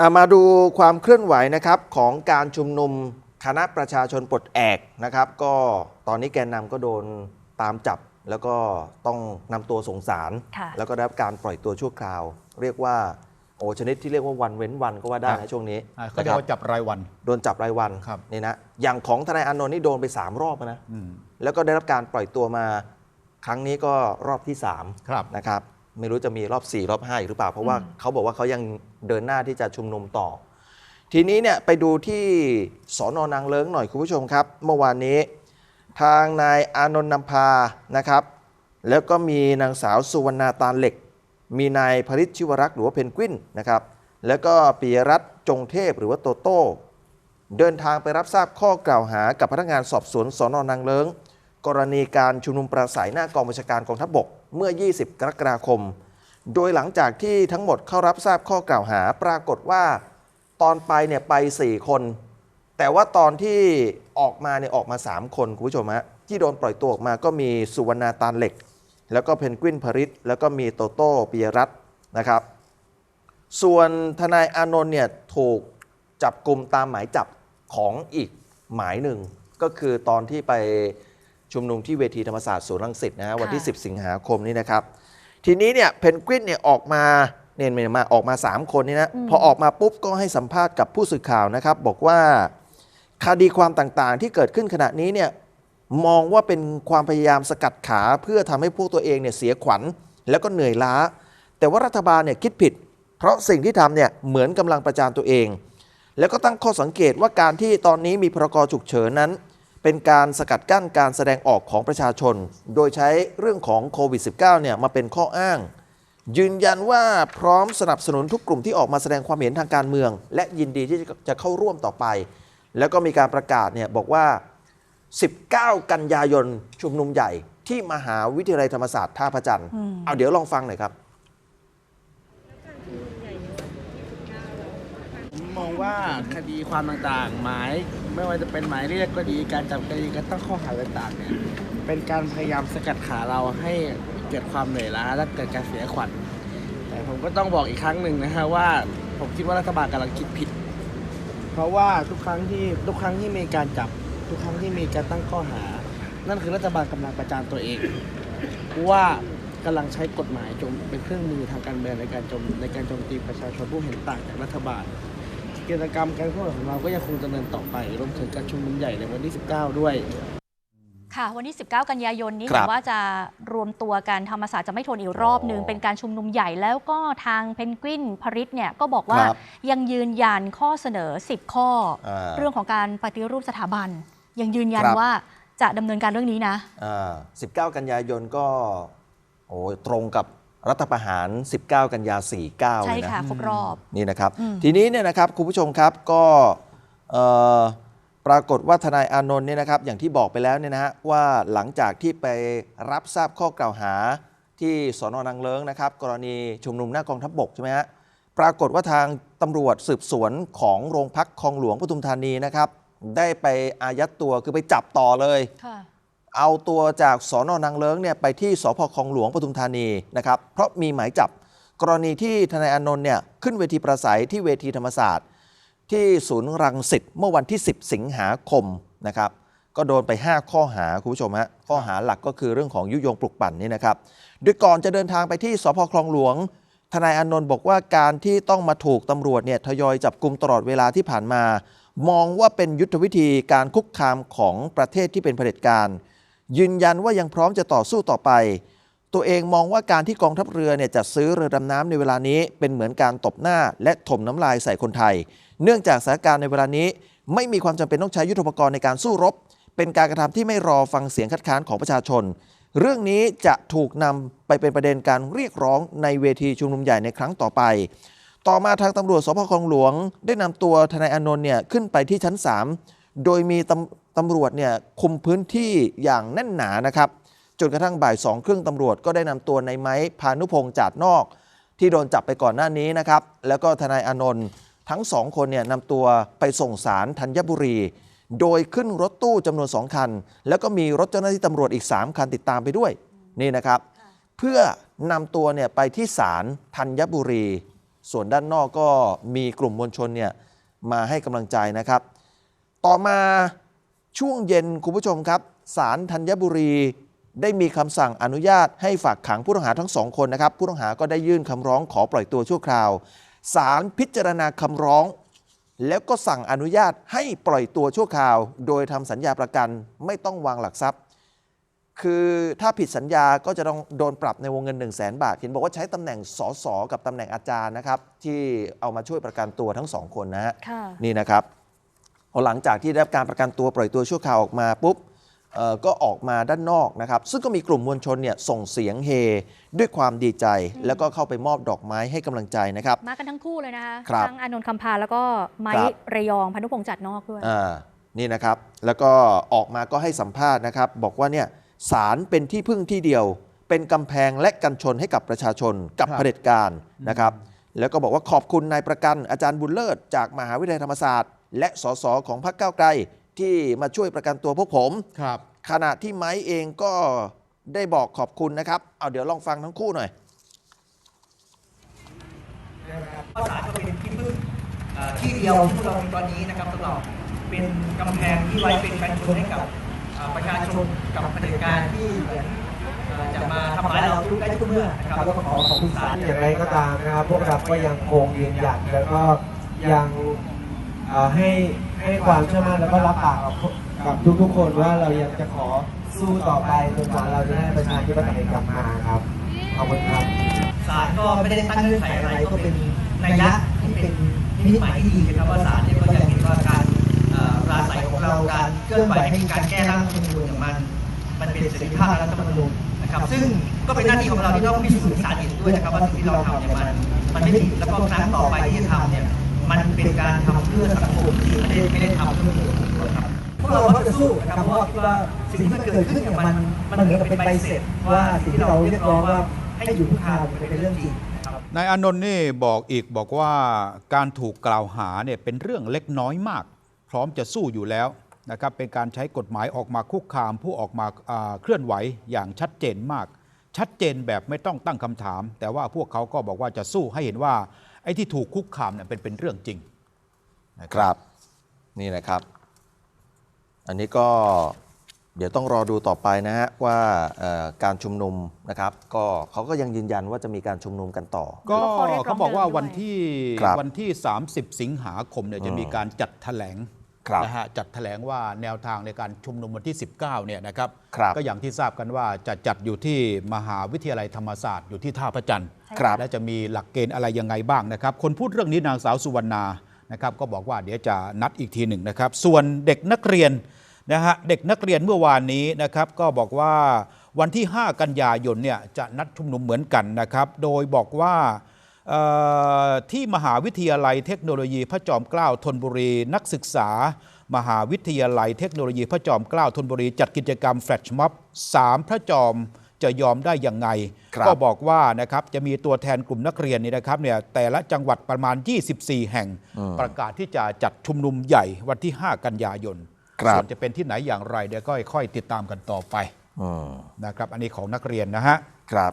อ่ามาดูความเคลื่อนไหวนะครับของการชุมนุมคณะประชาชนปลดแอกนะครับ ก็ตอนนี้แกนนำก็โดนตามจับ แล้วก็ต้องนำตัวส่งสารค่ะแล้วก็ได้รับการปล่อยตัวชั่วคราว เรียกว่าโอ้ชนิดที่เรียกว่าวันเว้นวันก็ว่าได้ครันะบช่วงนี้อ่าเขานะเรีคยกรับว่าจับรายวัน โดนจับรายวันครับนี่นะอย่างของทนายอานนท์นี่โดนไป 3 รอบแล้วนะอืมแล้วก็ได้รับการปล่อยตัวมา ครั้งนี้ก็รอบที่3ครับนะครับ ไม่รู้จะมีรอบ 4 รอบ5อีกหรือเปล่า เพราะว่าอืมเขาบอกว่าเขายังเดินหน้าที่จะชุมนุมต่อ ทีนี้เนี่ยไปดูที่สอนอนางเลิ้งหน่อยคุณผู้ชมครับ เมื่อวานนี้ ทางนายอานนท์นำพานะครับ แล้วก็มีนางสาวสุวรรณาตาลเหล็ก มีนายพริชชิวรักษ์หรือว่าเพนกวินนะครับ แล้วก็ปิยรัตน์จงเทพหรือว่าโตโต้เดินทางไปรับทราบข้อกล่าวหากับพนักงานสอบสวนสอนอนางเลิงกรณีการชุมนุมปราศัยหน้ากองบัญชาการกองทัพบก เมื่อ 20 กรกฎาคม โดยหลังจากที่ทั้งหมดเข้ารับทราบข้อกล่าวหาปรากฏว่า ตอนไปเนี่ยไป 4 คน แต่ว่าตอนที่ออกมาเนี่ยออกมา 3 คนคุณผู้ชมฮะที่โดนปล่อยตัวออกมาก็มีสุวรรณาตาลเหล็ก แล้วก็เพนกวินพริตแล้วก็มีโตโต้ปิยรัตน์นะครับ ส่วนทนายอานนท์เนี่ยถูกจับกลุ่มตามหมายจับของอีกหมายหนึ่งก็คือตอนที่ไป ชุมนุมที่เวทีธรรมศาสตร์สวนรังสิตนะฮะวันที่ค่ะ10 สิงหาคมนี้นะครับ ทีนี้เนี่ยเพนกวินเนี่ยออกมาเนี่ยเนี่ยมาออกมา 3 คนนี่นะพอออกมาปุ๊บก็ให้สัมภาษณ์กับผู้สื่อข่าวนะครับ บอกว่าคดีความต่างๆ ที่เกิดขึ้นขณะนี้เนี่ยมองว่าเป็นความพยายามสกัดขาเพื่อทำให้พวกตัวเองเนี่ยเสียขวัญ แล้วก็เหนื่อยล้า แต่ว่ารัฐบาลเนี่ยคิดผิด เพราะสิ่งที่ทำเนี่ยเหมือนกำลังประจานตัวเอง แล้วก็ตั้งข้อสังเกตว่าการที่ตอนนี้มีพรกฉุกเฉินนั้น เป็นการสกัดกั้นการแสดงออกของประชาชน โดยใช้เรื่องของโควิด -19 เนี่ยมาเป็นข้ออ้าง ยืนยันว่าพร้อมสนับสนุนทุกกลุ่มที่ออกมาแสดงความเห็นทางการเมือง และยินดีที่จะเข้าร่วมต่อไป แล้วก็มีการประกาศเนี่ยบอกว่า 19 กันยายนชุมนุมใหญ่ที่มหาวิทยาลัยธรรมศาสตร์ท่าพระจันทร์เอาเดี๋ยวลองฟังหน่อยครับ ผมมอง ว่าคดีความต่างๆ หมายไม่ว่าจะเป็นหมายเรียกก็ดีการจับคดีการตั้งข้อหาต่างๆเนี่ยเป็นการพยายามสกัดขาเราให้เกิดความเหนื่อยล้าและเกิดการเสียขวัญแต่ผมก็ต้องบอกอีกครั้งหนึ่งนะฮะว่าผมคิดว่ารัฐบาลกำลังคิดผิด เพราะว่าทุกครั้งที่ทุกครั้งที่มีการจับทุกครั้งที่มีการตั้งข้อหา นั่นคือรัฐบาลกำลังประจานตัวเองว่ากำลังใช้กฎหมายจมเป็นเครื่องมือทางการเมืองในการโจมในการโจมตีประชาชนผู้เห็นต่างจากรัฐบาล กิจกรรมการเคลื่อนไหวของเราก็ยังคงดำเนินต่อไปรวมถึงการชุมนุมใหญ่ในวันที่ 19 ด้วยค่ะวันที่ 19 กันยายนนี้ครัเห็บนว่าจะรวมตัวกันธรรมศาสตร์จะไม่ทนอีกรอบหนึ่งอ๋อเป็นการชุมนุมใหญ่แล้วก็ทางเพนกวินพริตเนี่ยก็บอกว่าครับยังยืนยันข้อเสนอ 10 ข้ออ่าเรื่องของการปฏิรูปสถาบัน ยังยืนยันครับว่าจะดำเนินการเรื่องนี้นะอ่า19 กันยายนก็โอ้ตรงกับ รัฐประหาร 19 กันยา 49ใช่เลยนะค่ะ ครบรอบ นี่นะครับอืมทีนี้เนี่ยนะครับคุณผู้ชมครับก็เอ่อปรากฏว่าทนายอานนท์เนี่ยนะครับ อย่างที่บอกไปแล้วเนี่ยนะฮะว่าหลังจากที่ไปรับทราบข้อกล่าวหาที่สอนอนังเลิงนะครับ กรณีชุมนุมหน้ากองทัพบกใช่ไหมฮะปรากฏว่าทางตำรวจสืบสวนของโรงพักคลองหลวงปทุมธานีนะครับ ได้ไปอายัดตัวคือไปจับต่อเลยค่ะ เอาตัวจากสอนอนางเลิ้งเนี่ยไปที่สพคลองหลวงปทุมธานีนะครับเพราะมีหมายจับกรณีที่ทนายอนนท์เนี่ยขึ้นเวทีประสัยที่เวทีธรรมศาสตร์ ที่ศูนย์รังสิตเมื่อวันที่ 10 สิงหาคมนะครับก็โดนไป 5 ข้อหาคุณผู้ชมฮะข้อหาหลักก็คือเรื่องของยุยงปลุกปั่นนี่นะครับโดยก่อนจะเดินทางไปที่สพคลองหลวง ทนายอนนท์บอกว่าการที่ต้องมาถูกตำรวจเนี่ยทยอยจับกลุ่มตลอดเวลาที่ผ่านมา มองว่าเป็นยุทธวิธีการคุกคามของประเทศที่เป็นเผด็จการ ยืนยันว่ายังพร้อมจะต่อสู้ต่อไป ตัวเองมองว่าการที่กองทัพเรือเนี่ยจัดซื้อเรือดำน้ำในเวลานี้เป็นเหมือนการตบหน้าและถมน้ำลายใส่คนไทย เนื่องจากสถานการณ์ในเวลานี้ ไม่มีความจำเป็นต้องใช้ยุทธปกรณ์ในการสู้รบ เป็นการกระทำที่ไม่รอฟังเสียงคัดค้านของประชาชน เรื่องนี้จะถูกนำไปเป็นประเด็นการเรียกร้องในเวทีชุมนุมใหญ่ในครั้งต่อไป ต่อมาทางตำรวจสพคลองหลวง ได้นำตัวทนายอนนท์เนี่ยขึ้นไปที่ชั้น 3 โดยมีตำตำรวจเนี่ยคุมพื้นที่อย่างแน่นหนานะครับจนกระทั่งบ่ายสองครึ่งตำรวจก็ได้นำตัวในไม้พานุพงษ์จาดนอก ที่โดนจับไปก่อนหน้านี้นะครับ แล้วก็ทนายอนนท์ทั้งสองคนเนี่ยนำตัวไปส่งสารธัญบุรี โดยขึ้นรถตู้จำนวน 2 คัน แล้วก็มีรถเจ้าหน้าที่ตำรวจอีก 3 คันติดตามไปด้วยนี่นะครับ เพื่อนำตัวเนี่ยไปที่ศาลธัญบุรี ส่วนด้านนอกก็มีกลุ่มมวลชนเนี่ยมาให้กำลังใจนะครับ ต่อมาช่วงเย็นคุณผู้ชมครับศาลธัญบุรีได้มีคำสั่งอนุญาตให้ฝากขังผู้ต้องหาทั้งสองคนนะครับ ผู้ต้องหาก็ได้ยื่นคำร้องขอปล่อยตัวชั่วคราวศาลพิจารณาคำร้อง แล้วก็สั่งอนุญาตให้ปล่อยตัวชั่วคราว โดยทำสัญญาประกันไม่ต้องวางหลักทรัพย์ คือถ้าผิดสัญญาก็จะต้องโดนปรับในวงเงิน 1 0 0 0 0แสนบาท เห็นบอกว่าใช้ตำแหน่งสสกับตำแหน่งอาจารย์นะครับ ที่เอามาช่วยประกันตัวทั้งสองคนนะฮะค่ะนี่นะครับ พอหลังจากที่ได้รับการประกันตัวปล่อยตัวชั่วคราวออกมาปุ๊บเอ่อก็ออกมาด้านนอกนะครับ ซึ่งก็มีกลุ่มมวลชนเนี่ยส่งเสียงเฮด้วยความดีใจ แล้วก็เข้าไปมอบดอกไม้ให้กำลังใจนะครับ มากันทั้งคู่เลยนะคะครับทั้งอานนท์คำพาแล้วก็ไม้ครับระยองพันธุพงษ์จัดนอกด้วยอ่านี่นะครับ แล้วก็ออกมาก็ให้สัมภาษณ์นะครับ บอกว่าเนี่ยศาลเป็นที่พึ่งที่เดียว เป็นกำแพงและกันชนให้กับประชาชนกับครับเผด็จการนะครับ แล้วก็บอกว่าขอบคุณนายประกันอาจารย์บุญเลิศจากมหาวิทยาลัยธรรมศาสตร์ และสสของพรรคก้าวไกลที่มาช่วยประกันตัวพวกผม ครับ ขณะที่ไม้เองก็ได้บอกขอบคุณนะครับ เอาเดี๋ยวลองฟังทั้งคู่หน่อยข้าวสารก็เป็นที่พึ่งเอ่อที่เดียวที่เรามีตอนนี้นะครับสำหรับเป็นกำแพงที่ไว้เป็นกันชนให้กับเอ่อประชาชนกับเผด็จการที่เหมือนเอ่อจะมาทำร้ายเราทุกได้ทุกเมื่อนะครับแล้วก็ขอขอบคุณศาลอย่างไรก็ตามนะครับพวกเราก็ยังคงยืนหยัดแล้วก็ยัง เอ่อให้ให้ความเชื่อมั่นแล้วก็รับปากกับกับทุกๆคนว่าเรายังจะขอสู้ต่อไปจนกว่าเราจะได้ประชาธิปไตยกลับมาครับขอบคุณครับศาลก็ไม่ได้ตั้งเงื่อนไขอะไรก็เป็นนัยยะที่เป็นนิมิตหมายที่ดีนะครับว่าศาลเนี่ยก็จะเห็นว่าการเอ่อปราศัยของเราการเคลื่อนไหวให้มีการแก้ร่างรัฐธรรมนูญอย่างมัน มันเป็นเสรีภาพรัฐธรรมนูญนะครับ ซึ่งก็เป็นหน้าที่ของเราที่ต้องพิสูจน์ศาลเห็นด้วยนะครับว่าสิ่งที่เราทำเนี่ยมันมันไม่ผิดแล้วก็ครั้งต่อไปที่จะทำเนี่ย มันเป็นการทำเพื่อสังคมที่ไม่ได้ไม่ได้ทำเพื่อตัวเองครับพวกเราก็จะสู้นะครับเพราะว่าคิดว่าสิ่งที่เกิดขึ้นเนี่ยมันมันเหมือนกับเป็นใบเสร็จว่าสิ่งที่เราเรียกร้องว่าให้อยู่ทุกทางมันเป็นเรื่องจริงนายอนนท์นี่บอกอีกบอกว่าการถูกกล่าวหาเนี่ยเป็นเรื่องเล็กน้อยมาก พร้อมจะสู้อยู่แล้วนะครับเป็นการใช้กฎหมายออกมาคุกคาม ผู้ออกมาเคลื่อนไหวอย่างชัดเจนมาก ชัดเจนแบบไม่ต้องตั้งคำถาม แต่ว่าพวกเขาก็บอกว่าจะสู้ให้เห็นว่า อ้ที่ถูกคุกคามเนี่ยเป็นเป็นเรื่องจริงนะคครับรับนี่นะครับ อันนี้ก็เดี๋ยวต้องรอดูต่อไปนะฮะว่าเอ่อการชุมนุมนะครับ ก็เขาก็ยังยืนยันว่าจะมีการชุมนุมกันต่อ ก็แล้วก็ข้อเรียกร้องเขาบอกว่าเดิมด้วยวันที่ครับวันที่ 30 สิงหาคมเนี่ยจะมีการจัดแถลงครับ นะฮะจัดแถลงว่าแนวทางในการชุมนุมวันที่ 19เนี่ยนะครับครับก็อย่างที่ทราบกันว่าจะจัดอยู่ที่มหาวิทยาลัยธรรมศาสตร์อยู่ที่ท่าพระจันทร์ครับและจะมีหลักเกณฑ์อะไรยังไงบ้างนะครับ คนพูดเรื่องนี้นางสาวสุวรรณานะครับก็บอกว่าเดี๋ยวจะนัดอีกทีหนึ่งนะครับ ส่วนเด็กนักเรียนนะฮะเด็กนักเรียนเมื่อวานนี้นะครับก็บอกว่าวันที่ 5 กันยายนเนี่ยจะนัดชุมนุมเหมือนกันนะครับ โดยบอกว่าเอ่อ ที่มหาวิทยาลัยเทคโนโลยีพระจอมเกล้าธนบุรี นักศึกษา มหาวิทยาลัยเทคโนโลยีพระจอมเกล้าธนบุรี จัดกิจกรรมแฟลชม็อบสามพระจอมจะยอมได้อย่างไงครับก็บอกว่านะครับจะมีตัวแทนกลุ่มนักเรียนนี่นะครับเนี่ยแต่ละจังหวัดประมาณ 24 แห่ง ประกาศที่จะจัดชุมนุมใหญ่วันที่ 5 กันยายนครับส่วนจะเป็นที่ไหนอย่างไรเดี๋ยวก็ค่อยๆติดตามกันต่อไปอืมนะครับอันนี้ของนักเรียนนะฮะครับ